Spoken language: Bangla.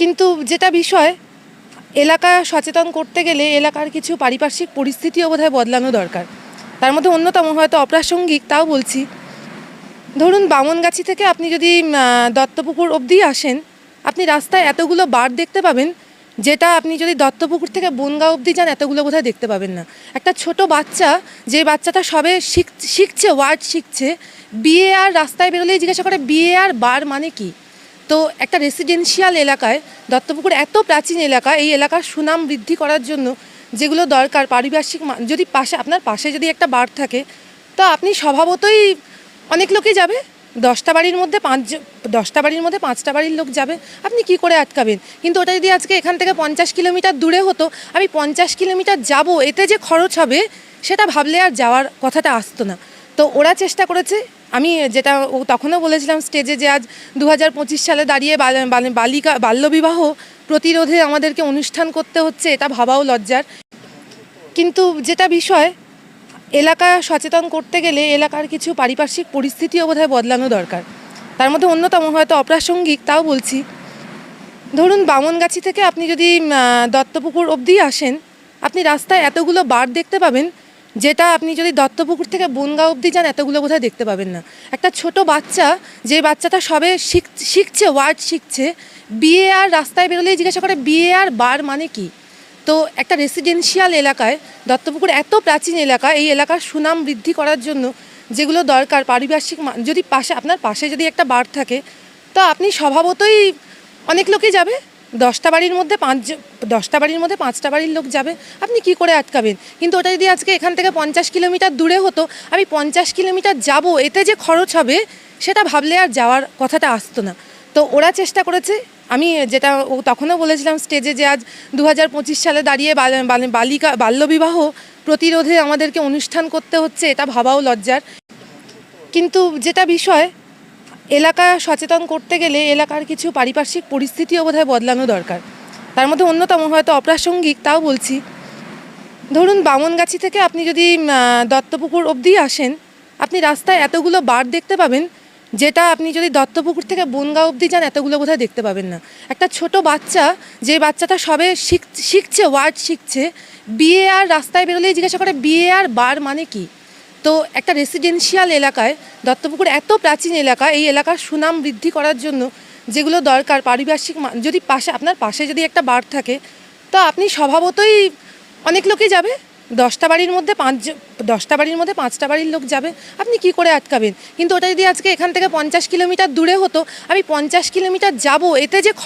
কিন্তু যেটা বিষয়, এলাকা সচেতন করতে গেলে এলাকার কিছু পারিপার্শ্বিক পরিস্থিতিও বোধহয় বদলানো দরকার। তার মধ্যে অন্যতম হয়তো অপ্রাসঙ্গিক, তাও বলছি। ধরুন বামনগাছি থেকে আপনি যদি দত্তপুকুর অবধি আসেন, আপনি রাস্তায় এতগুলো বার দেখতে পাবেন, যেটা আপনি যদি দত্তপুকুর থেকে বনগাঁও অবধি যান, এতগুলো বোধহয় দেখতে পাবেন না। একটা ছোট বাচ্চা, যে বাচ্চাটা সবে শিখ, শিখছে, ওয়ার্ড শিখছে বিয়ে আর রাস্তায় বেরোলেই জিজ্ঞাসা করে বিয়ে আর বার মানে কি? তো একটা রেসিডেন্সিয়াল এলাকায়, দত্তপুকুর এত প্রাচীন এলাকা, এই এলাকার সুনাম বৃদ্ধি করার জন্য যেগুলো দরকার, পারিপার্শ্বিক যদি পাশে, আপনার পাশে যদি একটা বার থাকে, তো আপনি স্বভাবতই অনেক লোকই যাবে। দশটা বাড়ির মধ্যে পাঁচ দশটা বাড়ির মধ্যে পাঁচটা বাড়ির লোক যাবে, আপনি কি করে আটকাবেন? কিন্তু ওটা যদি আজকে এখান থেকে পঞ্চাশ কিলোমিটার দূরে হতো, আমি পঞ্চাশ কিলোমিটার যাব, এতে যে খরচ হবে, সেটা ভাবলে আর যাওয়ার কথাটা আসতো না। তো ওরা চেষ্টা করেছে আমি যেটা ও তখনও বলেছিলাম স্টেজে যে আজ দু হাজার পঁচিশ সালে দাঁড়িয়ে বাল- বাল- বালিকা, বাল্যবিবাহ প্রতিরোধে আমাদেরকে অনুষ্ঠান করতে হচ্ছে, এটা ভাবাও লজ্জার। কিন্তু যেটা বিষয়, এলাকা সচেতন করতে গেলে এলাকার কিছু পারিপার্শ্বিক পরিস্থিতিও বোধহয় বদলানো দরকার। তার মধ্যে অন্যতম হয়তো অপ্রাসঙ্গিক, তাও বলছি। ধরুন বামনগাছি থেকে আপনি যদি দত্তপুকুর অবধি আসেন, আপনি রাস্তায় এতগুলো বার দেখতে পাবেন যেটা আপনি যদি দত্তপুকুর থেকে বনগাঁ অবধি যান, এতগুলো বোধহয় দেখতে পাবেন না। একটা ছোট বাচ্চা, যে বাচ্চাটা সবে শিখ, শিখছে, ওয়ার্ড শিখছে বিয়ে আর রাস্তায় বেরোলেই জিজ্ঞাসা করে বিয়ে আর বার মানে কি? তো একটা রেসিডেন্সিয়াল এলাকায়, দত্তপুকুর এত প্রাচীন এলাকা, এই এলাকার সুনাম বৃদ্ধি করার জন্য যেগুলো দরকার, পারিপার্শ্বিক যদি পাশে, আপনার পাশে যদি একটা বার থাকে, তো আপনি স্বভাবতই অনেক লোকই যাবে। দশটা বাড়ির মধ্যে পাঁচ দশটা বাড়ির মধ্যে পাঁচটা বাড়ির লোক যাবে, আপনি কি করে আটকাবেন? কিন্তু ওটা যদি আজকে এখান থেকে পঞ্চাশ কিলোমিটার দূরে হতো, আমি পঞ্চাশ কিলোমিটার যাব, এতে যে খরচ হবে, সেটা ভাবলে আর যাওয়ার কথাটা আসতো না। তো ওরা চেষ্টা করেছে, আমি যেটা তখনও বলেছিলাম স্টেজে যে আজ দু হাজার পঁচিশ সালে দাঁড়িয়ে বাল- বাল- বালিকা, বাল্যবিবাহ প্রতিরোধে আমাদেরকে অনুষ্ঠান করতে হচ্ছে, এটা ভাবাও লজ্জার। কিন্তু যেটা বিষয় এলাকা সচেতন করতে গেলে এলাকার কিছু পারিপার্শ্বিক পরিস্থিতিও বোধহয় বদলানো দরকার। তার মধ্যে অন্যতম হয়তো অপ্রাসঙ্গিক, তাও বলছি। ধরুন, বামনগাছি থেকে আপনি যদি দত্তপুকুর অবধি আসেন, আপনি রাস্তায় এতগুলো বার দেখতে পাবেন, যেটা আপনি যদি দত্তপুকুর থেকে বনগাঁ অবধি যান, এতগুলো বোধহয় দেখতে পাবেন না। একটা ছোট বাচ্চা, যে বাচ্চাটা সবে শিখ, শিখছে, ওয়ার্ড শিখছে বিয়ে আর রাস্তায় বেরোলেই জিজ্ঞাসা করে বিয়ে আর বার মানে কি? তো একটা রেসিডেন্সিয়াল এলাকায়, দত্তপুকুর এত প্রাচীন এলাকা, এই এলাকার সুনাম বৃদ্ধি করার জন্য যেগুলো দরকার পারিপার্শ্বিক যদি পাশে, আপনার পাশে যদি একটা বার থাকে, তো আপনি স্বভাবতই অনেক লোকই যাবে। দশটা বাড়ির মধ্যে পাঁচ দশটা বাড়ির মধ্যে পাঁচটা বাড়ির লোক যাবে, আপনি কি করে আটকাবেন? কিন্তু ওটা যদি আজকে এখান থেকে পঞ্চাশ কিলোমিটার দূরে হতো, আমি পঞ্চাশ কিলোমিটার যাব, এতে যে খরচ